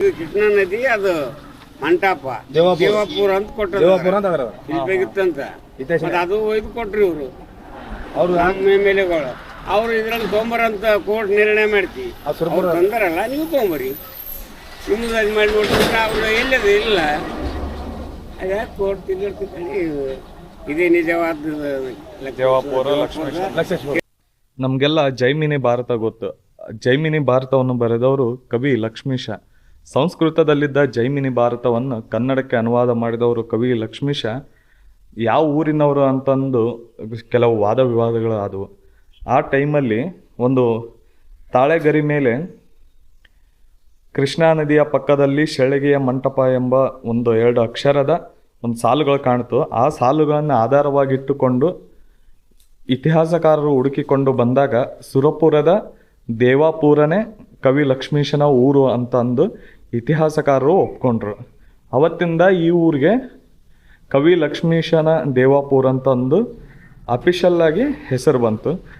ಇದು ಕೃಷ್ಣಾ ನದಿ ಅದು ಮಂಟಪ. ದೇವಾಪುರ. ದೇವಾಪುರ ಅಂತ ಕೊಟ್ಟರು. ದೇವಾಪುರ ಅಂತ ಅದ್ರ ಇಲ್ಬೇಕಿತ್ತಂತ ಹಿತೈಷಿ. ಮತ್ತೆ ಅದು ಒಯ್ದು ಕೊಟ್ರಿ ಇವರು. ಅವ್ರು ನಮ್ಮ ಎಂ ಎಲ್ ಎಗಳು ಅವ್ರು ಇದ್ರಲ್ಲಿ ತೊಂಬರಂತ ಕೋರ್ಟ್ ನಿರ್ಣಯ ಮಾಡ್ತೀವಿ ಆ ಸುರಪುರ. ಅವ್ರು ತಂದಾರಲ್ಲ ನೀವು ತೊಗೊಂಬರಿ ನಿಮ್ದು ಅದು ಮಾಡಿ ನೋಡಿದ್ರೆ ಅವ್ರು ಎಲ್ಲದು ಇಲ್ಲ. ಅದ ಕೋರ್ಟ್ ತಿರ್ಗಿರ್ತಿದ್ದಲ್ಲಿ ಇದೇ ನಿಜವಾದ ದೇವಾಪುರ, ಲಕ್ಷ್ಮೇಶ್ವರ. ನಮಗೆಲ್ಲ ಜೈಮಿನಿ ಭಾರತ ಗೊತ್ತು. ಜೈಮಿನಿ ಭಾರತವನ್ನು ಬರೆದವರು ಕವಿ ಲಕ್ಷ್ಮೀಶ. ಸಂಸ್ಕೃತದಲ್ಲಿದ್ದ ಜೈಮಿನಿ ಭಾರತವನ್ನು ಕನ್ನಡಕ್ಕೆ ಅನುವಾದ ಮಾಡಿದವರು ಕವಿ ಲಕ್ಷ್ಮೀಶ. ಯಾವ ಊರಿನವರು ಅಂತಂದು ಕೆಲವು ವಾದ ವಿವಾದಗಳು ಆದವು ಆ ಟೈಮಲ್ಲಿ ಒಂದು ತಾಳೆಗರಿ ಮೇಲೆ ಕೃಷ್ಣಾ ನದಿಯ ಪಕ್ಕದಲ್ಲಿ ಶೆಳಗೆಯ ಮಂಟಪ ಎಂಬ ಒಂದು ಎರಡು ಅಕ್ಷರದ ಒಂದು ಸಾಲುಗಳು ಕಾಣ್ತು. ಆ ಸಾಲುಗಳನ್ನು ಆಧಾರವಾಗಿಟ್ಟುಕೊಂಡು ಇತಿಹಾಸಕಾರರು ಹುಡುಕಿಕೊಂಡು ಬಂದಾಗ ಸುರಪುರದ ದೇವಾಪುರನೇ ಕವಿ ಲಕ್ಷ್ಮೀಶನ ಊರು ಅಂತ ಅಂದು ಇತಿಹಾಸಕಾರರು ಒಪ್ಕೊಂಡ್ರು. ಅವತ್ತಿಂದ ಈ ಊರಿಗೆ ಕವಿ ಲಕ್ಷ್ಮೀಶನ ದೇವಾಪುರ ಅಂತ ಅಂದು ಅಫಿಷಿಯಲ್ ಹೆಸರು ಬಂತು.